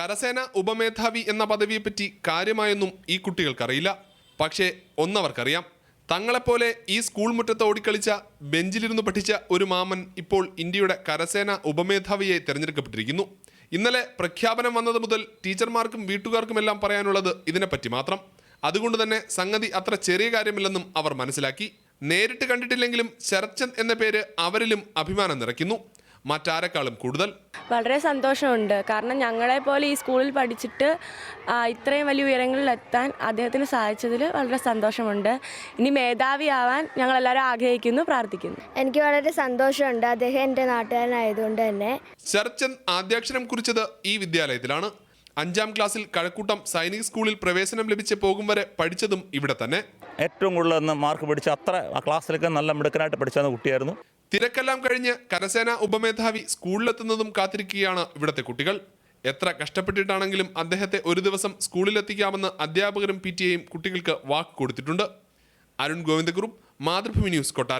കരസേന ഉപമേധാവി എന്ന പദവിയെപ്പറ്റി കാര്യമായൊന്നും ഈ കുട്ടികൾക്കറിയില്ല. പക്ഷേ ഒന്നവർക്കറിയാം. തങ്ങളെപ്പോലെ ഈ സ്കൂൾ മുറ്റത്ത് ഓടിക്കളിച്ച ബെഞ്ചിലിരുന്ന് പഠിച്ച ഒരു മാമൻ ഇപ്പോൾ ഇന്ത്യയുടെ കരസേന ഉപമേധാവിയെ തിരഞ്ഞെടുക്കപ്പെട്ടിരിക്കുന്നു. ഇന്നലെ പ്രഖ്യാപനം വന്നത് മുതൽ ടീച്ചർമാർക്കും വീട്ടുകാർക്കുമെല്ലാം പറയാനുള്ളത് ഇതിനെപ്പറ്റി മാത്രം. അതുകൊണ്ട് തന്നെ സംഗതി അത്ര ചെറിയ കാര്യമില്ലെന്നും അവർ മനസ്സിലാക്കി. നേരിട്ട് കണ്ടിട്ടില്ലെങ്കിലും ശരത്ചന്ദ് എന്ന പേര് അവരിലും അഭിമാനം നിറയ്ക്കുന്നു. മറ്റാരെക്കാളും കൂടുതൽ. വളരെ സന്തോഷമുണ്ട്. കാരണം ഞങ്ങളെപ്പോലെ ഈ സ്കൂളിൽ പഠിച്ചിട്ട് ഇത്രയും വലിയ ഉയരങ്ങളിൽ എത്താൻ അദ്ദേഹത്തിന് സാധിച്ചതിൽ വളരെ സന്തോഷമുണ്ട്. ഇനി മേധാവിയാവാൻ ഞങ്ങളെല്ലാവരും ആഗ്രഹിക്കുന്നു പ്രാർത്ഥിക്കുന്നു. എനിക്ക് വളരെ സന്തോഷമുണ്ട്. അദ്ദേഹം എന്റെ നാട്ടുകാരനായതുകൊണ്ട് തന്നെ. ശരത്ചന്ദ് ആദ്യാക്ഷരം കുറിച്ചത് ഈ വിദ്യാലയത്തിലാണ്. അഞ്ചാം ക്ലാസ്സിൽ കഴക്കൂട്ടം സൈനിക സ്കൂളിൽ പ്രവേശനം ലഭിച്ച് പോകും വരെ പഠിച്ചതും ഇവിടെ തന്നെ. ഏറ്റവും കൂടുതൽ മാർക്ക് പിടിച്ച അത്ര ആ ക്ലാസ്സിലൊക്കെ നല്ല മിടുക്കനായിട്ട് പഠിച്ചാണ് കുട്ടിയായിരുന്നു. തിരക്കെല്ലാം കഴിഞ്ഞ് കരസേനാ ഉപമേധാവി സ്കൂളിലെത്തുന്നതും കാത്തിരിക്കുകയാണ് ഇവിടുത്തെ കുട്ടികൾ. എത്ര കഷ്ടപ്പെട്ടിട്ടാണെങ്കിലും അദ്ദേഹത്തെ ഒരു ദിവസം സ്കൂളിലെത്തിക്കാമെന്ന് അധ്യാപകരും പി ടി എയും കുട്ടികൾക്ക് വാക്ക് കൊടുത്തിട്ടുണ്ട്. അരുൺ ഗോവിന്ദകുറും മാതൃഭൂമി ന്യൂസ് കൊട്ടാരം.